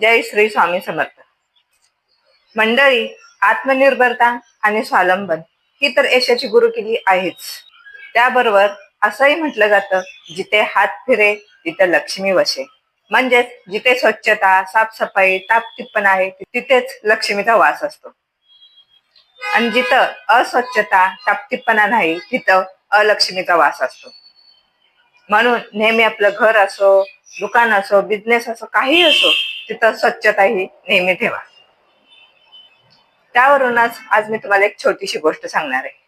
जय श्री स्वामी समर्थ. मंडळी आत्मनिर्भरता आणि स्वावलंबन ही तर यशाची गुरुकिल्ली आहेच. त्याबरोबर असंही म्हटलं जातं जिथे हात फिरे तिथे लक्ष्मी वसे. म्हणजेच जिथे स्वच्छता साफसफाई टापटिप्पण आहे तिथेच लक्ष्मीचा वास असतो. आणि जिथं अस्वच्छता टापटिप्पणा नाही तिथं अलक्ष्मीचा वास असतो. म्हणून नेहमी आपलं घर असो दुकान असो बिझनेस असो काही असो तिथं स्वच्छता ही नेहमी ठेवा. त्यावरूनच आज मी तुम्हाला एक छोटीशी गोष्ट सांगणार आहे.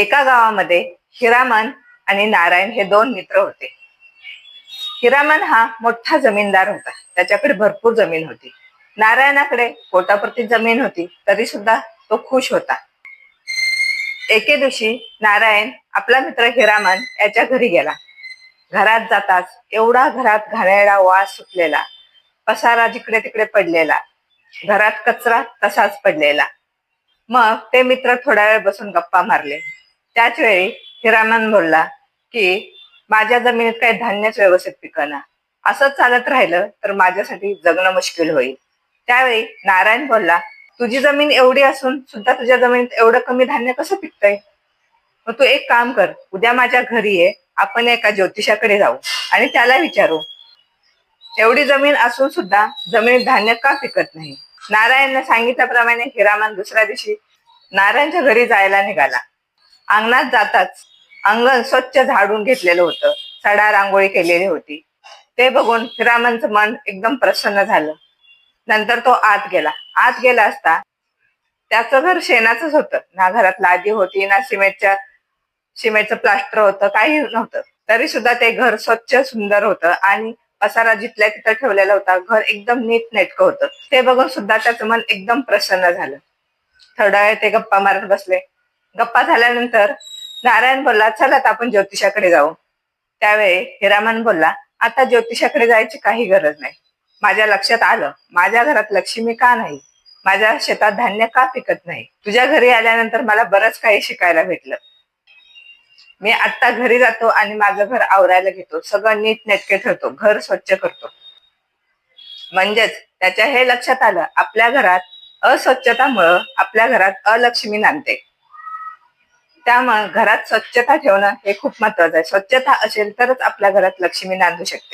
एका गावामध्ये हिरामन आणि नारायण हे दोन मित्र होते. हिरामन हा मोठा जमीनदार होता. त्याच्याकडे भरपूर जमीन होती. नारायणाकडे पोटापुरती जमीन होती तरी सुद्धा तो खुश होता. एके दिवशी नारायण आपला मित्र हिरामन याच्या घरी गेला. घरात जाताच एवढा घरात घाणेरडा वास सुटलेला. पसारा जिकडे तिकडे पडलेला. घरात कचरा तसाच पडलेला. मग ते मित्र थोडा वेळ बसून गप्पा मारले. त्याच वेळी हिरामन बोलला की माझ्या जमिनीत काही धान्यच व्यवस्थित पिकना. असंच चालत राहिलं तर माझ्यासाठी जगणं मुश्किल होईल. त्यावेळी नारायण बोलला तुझी जमीन एवढी असून सुद्धा तुझ्या जमिनीत एवढं कमी धान्य कसं पिकतंय? मग तू एक काम कर उद्या माझ्या घरी ये आपण एका ज्योतिषाकडे जाऊ आणि त्याला विचारू. एवढी जमीन असून सुद्धा जमिनीत धान्य का पिकत नाही? नारायणने सांगितल्याप्रमाणे हिरामन दुसऱ्या दिवशी नारायणच्या घरी जायला निघाला. अंगणात जाताच अंगण स्वच्छ झाडून घेतलेलं होतं. सडा रांगोळी केलेली होती. ते बघून हिरामनचं मन एकदम प्रसन्न झालं. नंतर तो आत गेला. आत गेला असता त्याचं घर शेणाचंच होतं. ना घरात लादी होती ना सिमेंटच्या सिमेंटचं प्लास्टर होतं काही नव्हतं. तरी सुद्धा ते घर स्वच्छ सुंदर होतं आणि पसारा जिथल्या तिथं ठेवलेला होता. घर एकदम नीट नेटकं होतं. ते बघून सुद्धा त्याचं मन एकदम प्रसन्न झालं. थोडा वेळ ते गप्पा मारत बसले. गप्पा झाल्यानंतर नारायण बोलला चला आता आपण ज्योतिषाकडे जाऊ. त्यावेळी हिरामन बोलला आता ज्योतिषाकडे जायची काही गरज नाही. माझ्या लक्षात आलं माझ्या घरात लक्ष्मी का नाही? माझ्या शेतात धान्य का पिकत नाही? तुझ्या घरी आल्यानंतर मला बरंच काही शिकायला भेटलं. मी आत्ता घरी जातो आणि माझं घर आवरायला घेतो. सगळं नीट नेटके ठेवतो. घर स्वच्छ करतो. म्हणजेच त्याच्या हे लक्षात आलं आपल्या घरात अस्वच्छतामुळं आपल्या घरात अलक्ष्मी नांदते. त्यामुळे घरात स्वच्छता ठेवणं हे खूप महत्वाचं आहे. स्वच्छता असेल तरच आपल्या घरात लक्ष्मी नांदू शकते.